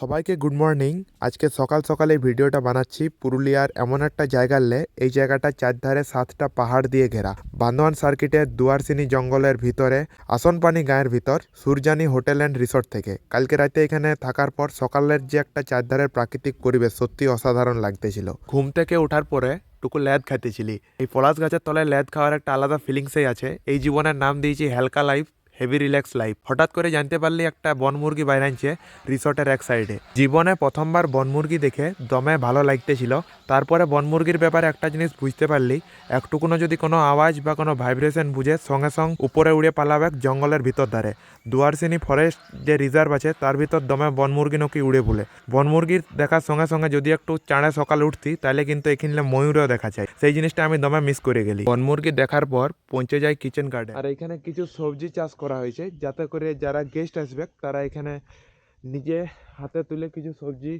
সবাইকে good morning আজকে সকাল সকাল ভিডিওটা বানাচ্ছি পুরুলিয়ার এমন একটা জায়গার লে, এই জায়গাটা চারধারে সাতটা পাহাড় দিয়ে ঘেরা। বান্দোয়ান সার্কিটের দুয়ারসিনী জঙ্গলের ভিতরে, আসনপানি গায়ের ভিতর, সুরজানি হোটেল অ্যান্ড রিসোর্ট থেকে। কালকে রাতে এখানে থাকার পর সকালের যে একটা চারধারের প্রাকৃতিক পরিবেশ সত্যি অসাধারণ লাগতেছিল। ঘুম থেকে ওঠার পরে টুকু ল্যাদ খাইতেছিলি। এই পলাশ গাছের তলায় ল্যাদ খাওয়ার একটা আলাদা ফিলিংসই আছে। এই জীবনের নাম দিয়েছি হালকা লাইফ হেভি রিল্যাক্স লাইফ হঠাৎ করে জানতে পারলি একটা বনমুরগি বাইরাইছে রিসর্টের এক সাইডে। জীবনে প্রথমবার বনমুরগি দেখে দমে ভালো লাগতেছিল। তারপরে বনমুরগির ব্যাপারে একটা জিনিস বুঝতে পারলি একটুকুনো যদি কোনো আওয়াজ বা কোনো ভাইব্রেশন বুঝে সঙ্গে সঙ্গে উপরে উড়ে পালাবে জঙ্গলের ভিতর ধারে। দুয়ারসিনি ফরেস্ট যে রিজার্ভ আছে, তার ভিতর দমে বনমুরগি নাকি উড়ে বলে বনমুরগির দেখার সঙ্গে সঙ্গে যদি একটু চাঁড়ে সকালে উঠতি, তাহলে কিন্তু এখানে ময়ূরেও দেখা যায়। সেই জিনিসটা আমি দমে মিস করে গেলি। বনমুরগি দেখার পর পৌঁছে যায় কিচেন গার্ডেন আর এখানে কিছু সবজি চাষ করা হয়েছে। যাতে করে যারা গেস্ট আসবে, তারা এখানে নিজে হাতে তুলে কিছু সবজি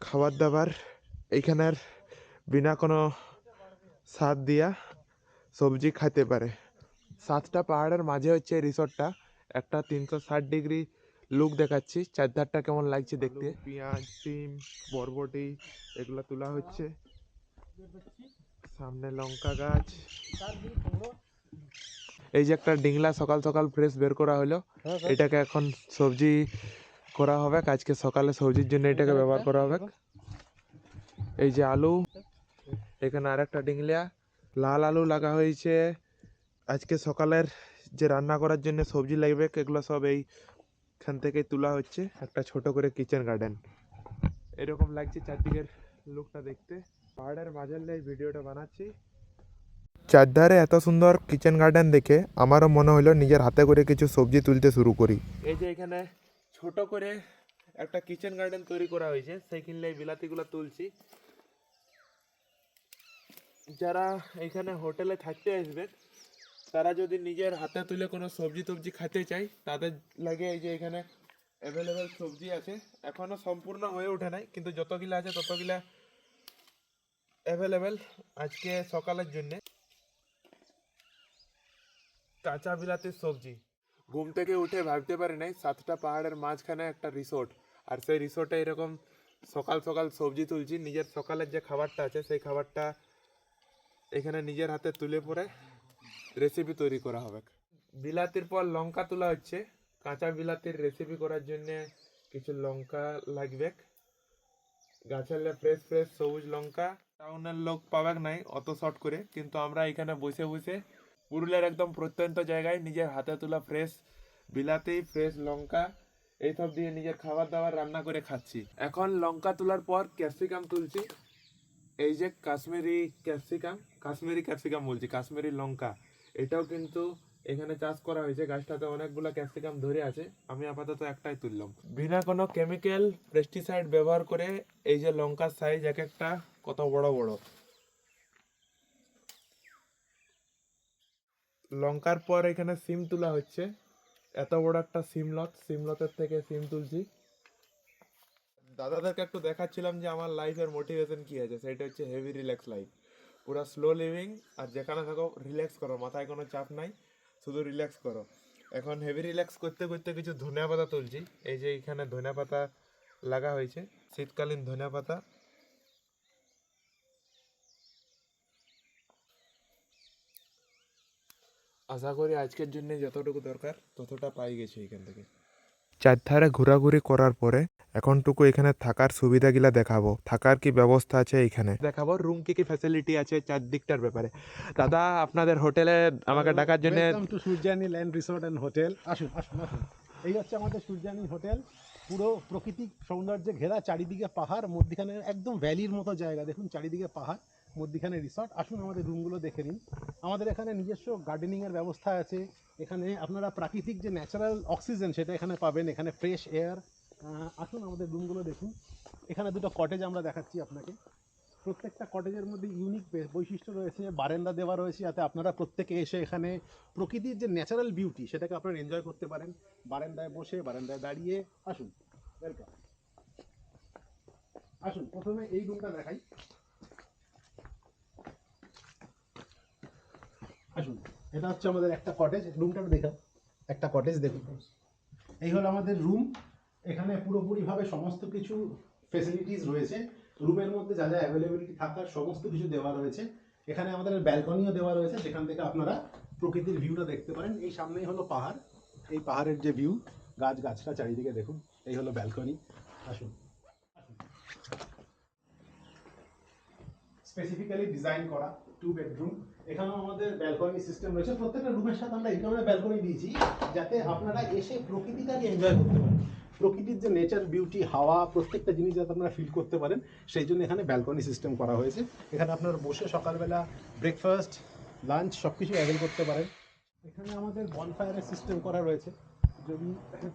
খাবার দাবার এইখানের বিনা কোনো সার দিয়া সবজি খাইতে পারে। সাতটা পাহাড়ের মাঝে হচ্ছে রিসোর্টটা একটা তিনশো ষাট ডিগ্রি লুক দেখাচ্ছি। চারধারটা কেমন লাগছে দেখতে? পেঁয়াজ, সিম, বরবটি, এগুলো তোলা হচ্ছে। সামনে লঙ্কা গাছ। এই যে একটা ডিংলা সকাল সকাল ফ্রেশ বের করা হলো এটাকে এখন সবজি করা হবে আজকে সকালে সবজির জন্য এটাকে ব্যবহার করা হবে। এই যে আলু এখানে আরেকটা ডিংলিয়া লাল আলু লাগা হয়েছে। আজকে সকালের যে রান্না করার জন্য সবজি লাগবে এগুলো সব এইখান থেকে তোলা হচ্ছে একটা ছোট করে কিচেন গার্ডেন এরকম লাগছে চারদিকের লুকটা দেখতে। পাহাড়ের মাঝের ভিডিওটা বানাচ্ছি। চারধারে এত সুন্দর কিচেন গার্ডেন দেখে আমারও মনে হলো নিজের হাতে করে কিছু সবজি তুলতে শুরু করি। এই যে এখানে ছোট করে একটা কিচেন গার্ডেন তৈরি করা হয়েছে সেইখানে বিলাতিগুলো তুলছি। যারা এখানে হোটেলে থাকতে আসবে, তারা যদি নিজের হাতে তুলে কোনো সবজি টবজি খেতে চায়, তাদের লাগে এই যে এখানে অ্যাভেলেবেল সবজি আছে। এখনও সম্পূর্ণ হয়ে ওঠে নাই, কিন্তু যতগুলা আছে ততগুলা অ্যাভেলেবেল আজকে সকালের জন্যে। কাঁচা বিলাতির সবজি। ঘুম থেকে উঠে ভাবতে পারি নাই, সাতটা পাহাড়ের মাঝখানে একটা রিসোর্ট আর সেই রিসোর্টে এরকম সকাল সকাল সবজি তুলছি, নিজের সকালের যে খাবারটা আছে, সেই খাবারটা এখানে নিজের হাতে তুলে পরে রেসিপি তৈরি করা হবে। বিলাতির পর লঙ্কা তোলা হচ্ছে। কাঁচা বিলাতির রেসিপি করার জন্য কিছু লঙ্কা লাগবে। গাছের ফ্রেশ ফ্রেশ সবুজ লঙ্কা। টাউনের লোক পাবেক নাই, অত শর্ট করে। কিন্তু আমরা এখানে বসে বসে পুরুলিয়ার একদম প্রত্যন্ত জায়গায় নিজের হাতে তোলা ফ্রেশ বিলাতি ফ্রেশ লঙ্কা, এইসব দিয়ে নিজের খাবার দাবার রান্না করে খাচ্ছি। এখন লঙ্কা তোলার পর ক্যাপসিকাম তুলছি। এই যে কাশ্মীরি ক্যাপসিকাম কাশ্মীরি ক্যাপসিকাম বলছি, কাশ্মীরি লঙ্কা। এটাও কিন্তু এখানে চাষ করা হয়েছে, গাছটাতে অনেকগুলো ক্যাপসিকাম ধরে আছে। আমি আপাতত একটাই তুললাম। বিনা কোনো কেমিক্যাল পেস্টিসাইড ব্যবহার করে এই যে লঙ্কার সাইজ এক একটা কত বড় বড়। লঙ্কার পর এখানে সিম তোলা হচ্ছে। এত বড় একটা সিমলত সিমলতের থেকে সিম তুলছি। দাদাদেরকে একটু দেখাচ্ছিলাম যে আমার লাইফের মোটিভেশন কি আছে। সেটা হচ্ছে হেভি রিল্যাক্স লাইফ পুরো স্লো লিভিং আর যেখানে থাকো রিল্যাক্স করো, মাথায় কোনো চাপ নাই, শুধু রিল্যাক্স করো। এখন হেভি রিল্যাক্স করতে করতে কিছু ধনিয়া পাতা তুলছি। এই যে এখানে ধনিয়া পাতা লাগা হয়েছে। শীতকালীন ধনিয়া পাতা। আশা করি আজকের জন্য যতটুকু দরকার ততটা পাই গেছি এখান থেকে। চারধারে ঘোরাঘুরি করার পরে এখনটুকু এখানে থাকার সুবিধাগুলা দেখাবো। থাকার কি ব্যবস্থা আছে এখানে? দেখাবো রুম কি কি ফ্যাসিলিটি আছে চারদিকটার ব্যাপারে। দাদা আপনাদের হোটেলে আমাকে ডাকার জন্য welcome to Suryani land resort and hotel আসুন আসুন আসুন। এই হচ্ছে আমাদের সূর্যানী হোটেল পুরো প্রাকৃতিক সৌন্দর্যে ঘেরা চারিদিকে পাহাড় মধ্যখানে একদম ভ্যালির মতো জায়গা। দেখুন চারিদিকে পাহাড়। মধ্যখানে রিসর্ট আসুন আমাদের রুমগুলো দেখে নিন। আমাদের এখানে নিজস্ব গার্ডেনিংয়ের ব্যবস্থা আছে। এখানে আপনারা প্রাকৃতিক যে ন্যাচারাল অক্সিজেন সেটা এখানে পাবেন, এখানে ফ্রেশ এয়ার আসুন আমাদের রুমগুলো দেখুন। এখানে দুটো কটেজ আমরা দেখাচ্ছি আপনাকে। প্রত্যেকটা কটেজের মধ্যে ইউনিক বৈশিষ্ট্য রয়েছে, বারান্দা দেওয়া রয়েছে, যাতে আপনারা প্রত্যেকে এসে এখানে প্রকৃতির যে ন্যাচারাল বিউটি সেটাকে আপনারা এনজয় করতে পারেন। বারান্দায় বসে, বারান্দায় দাঁড়িয়ে, আসুন। ওয়েলকাম আসুন, প্রথমে এই রুমটা দেখাই। আসুন। এটা হচ্ছে আমাদের একটা কটেজ রুমটা দেখো একটা কটেজ দেখুন। এই হলো আমাদের রুম এখানে পুরোপুরিভাবে সমস্ত কিছু ফেসিলিটিস রয়েছে। রুমের মধ্যে যা যা অ্যাভেলেবিলিটি থাকার সমস্ত কিছু দেওয়া রয়েছে। এখানে আমাদের ব্যালকনিও দেওয়া রয়েছে। যেখান থেকে আপনারা প্রকৃতির ভিউটা দেখতে পারেন। এই সামনেই হলো পাহাড়। এই পাহাড়ের যে ভিউ গাছ গাছটা চারিদিকে দেখুন। এই হলো ব্যালকনি আসুন। স্পেসিফিক্যালি ডিজাইন করা টু বেডরুম এখানেও আমাদের ব্যালকনি সিস্টেম রয়েছে। প্রত্যেকটা রুমের সাথে আমরা এই কারণে ব্যালকনি দিয়েছি, যাতে আপনারা এসে প্রকৃতিটাকে এনজয় করতে পারেন। প্রকৃতির যে নেচার বিউটি হাওয়া, প্রত্যেকটা জিনিস যাতে আপনারা ফিল করতে পারেন, সেই জন্য এখানে ব্যালকনি সিস্টেম করা হয়েছে। এখানে আপনারা বসে সকালবেলা ব্রেকফাস্ট লাঞ্চ সব কিছু অ্যাভেল করতে পারেন। এখানে আমাদের বনফায়ারের সিস্টেম করা রয়েছে। যদি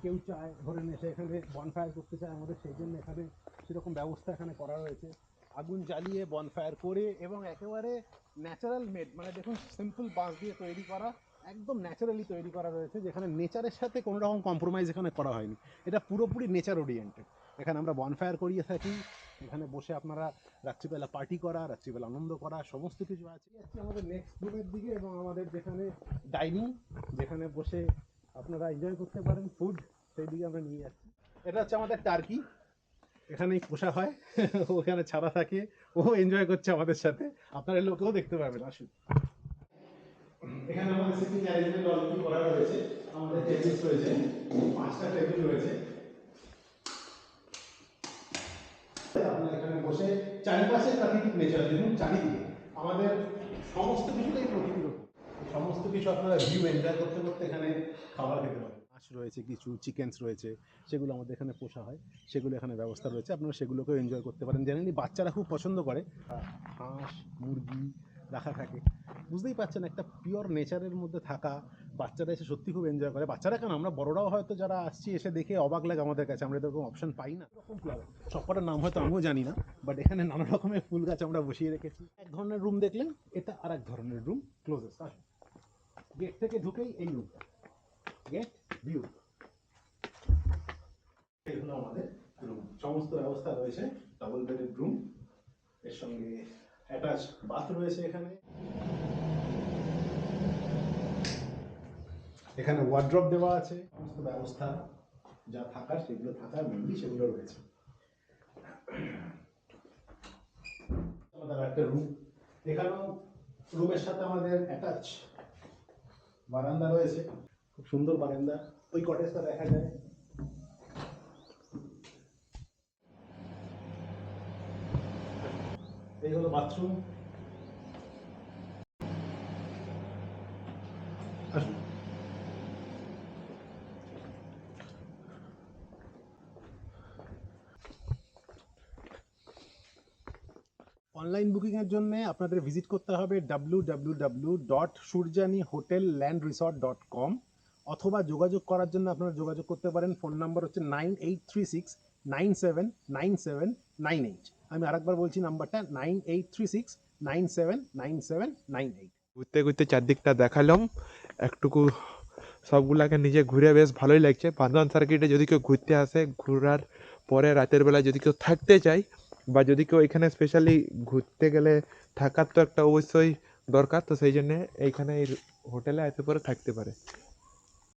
কেউ চায়, ধরে এসে এখানে বনফায়ার করতে চায় আমাদের, সেই জন্য এখানে সেরকম ব্যবস্থা এখানে করা রয়েছে। আগুন জ্বালিয়ে বনফায়ার করে এবং একেবারে ন্যাচারাল মেড মানে দেখুন সিম্পল বাঁশ দিয়ে তৈরি করা, একদম ন্যাচারালি তৈরি করা রয়েছে, যেখানে নেচারের সাথে কোনো রকম কম্প্রোমাইজ এখানে করা হয়নি। এটা পুরোপুরি নেচার ওরিয়েন্টেড এখানে আমরা বনফায়ার করিয়ে থাকি, এখানে বসে আপনারা রাত্রিবেলা পার্টি করা, রাত্রিবেলা আনন্দ করা, সমস্ত কিছু আছে। আমাদের নেক্সট রুমের দিকে এবং আমাদের যেখানে ডাইনিং যেখানে বসে আপনারা এনজয় করতে পারেন ফুড সেই দিকে আমরা নিয়ে যাচ্ছি। এটা হচ্ছে আমাদের টার্কি এখানেই পোষা হয়। ওখানে ছাড়া থাকে। ও এনজয় করছে আমাদের সাথে। আপনারা লোকেও দেখতে পাবেন আসুন। এখানে আমাদের সিটিং অ্যারেঞ্জমেন্ট অলরেডি করা রয়েছে? আমাদের টেবিলস রয়েছে। পাঁচটা টেবিল রয়েছে। আপনারা এখানে বসে চারিপাশে প্রাকৃতিক নেচার দেখুন চারিদিকে। আমাদের সমস্ত কিছুটাই প্রকৃতির সমস্ত কিছু আপনারা ভিউ এনজয় করতে করতে এখানে খাবার খেতে পারেন মাছ রয়েছে, কিছু চিকেনস রয়েছে, সেগুলো আমাদের এখানে পোষা হয়, সেগুলো এখানে ব্যবস্থা রয়েছে, আপনারা সেগুলোকেও এনজয় করতে পারেন। জেনারেলি বাচ্চারা খুব পছন্দ করে। হাঁস, মুরগি রাখা থাকে। বুঝতেই পারছেন, একটা পিওর নেচারের মধ্যে থাকা বাচ্চারা এসে সত্যি খুব এনজয় করে। বাচ্চারা কেন? আমরা বড়রাও হয়তো যারা আসছি, এসে দেখে অবাক লাগে আমাদের কাছে। আমরা এরকম অপশন পাই না। এরকম। সবকটার নাম হয়তো আমিও জানি না বাট এখানে নানা রকমের ফুল গাছ আমরা বসিয়ে রেখেছি। এক ধরনের রুম দেখলেন, এটা আর এক ধরনের রুম ক্লোজেস্ট গেট থেকে ঢুকেই এই রুমটা গেট ভিউ এই আমাদের রুম সমস্ত ব্যবস্থা রয়েছে। ডাবল বেডেড রুম এর সঙ্গে অ্যাটাচ বাথ রয়েছে এখানে। এখানে ওয়ার্ড্রপ দেওয়া আছে। সমস্ত ব্যবস্থা যা থাকার, সেগুলো থাকার মেনলি সেগুলো রয়েছে। আমাদের একটা রুম এখানেও রুমের সাথে আমাদের অ্যাটাচ বারান্দা রয়েছে। খুব সুন্দর বারান্দা। ওই কটেজটা দেখা যায়। এই হলো বাথরুম অনলাইন বুকিংয়ের জন্য আপনাদের ভিজিট করতে হবে W W W dot Suryani hotel land resort dot com অথবা যোগাযোগ করার জন্য আপনারা যোগাযোগ করতে পারেন। ফোন নাম্বার হচ্ছে nine eight three six, nine seven nine seven, nine eight. আমি আরেকবার বলছি, নাম্বারটা nine eight three six, nine seven nine seven, nine eight. ঘুরতে ঘুরতে চারদিকটা দেখালাম। একটুকু সবগুলাকে নিজে ঘুরে বেশ ভালোই লাগছে। বান্দোয়ান সার্কিটে যদি কেউ ঘুরতে আসে, ঘোরার পরে রাতের বেলা যদি কেউ থাকতে চায় বা যদি কেউ এখানে স্পেশালি ঘুরতে গেলে থাকার তো একটা অবশ্যই দরকার। তো সেই জন্যে এইখানে এই হোটেলে এত পরে থাকতে পারে।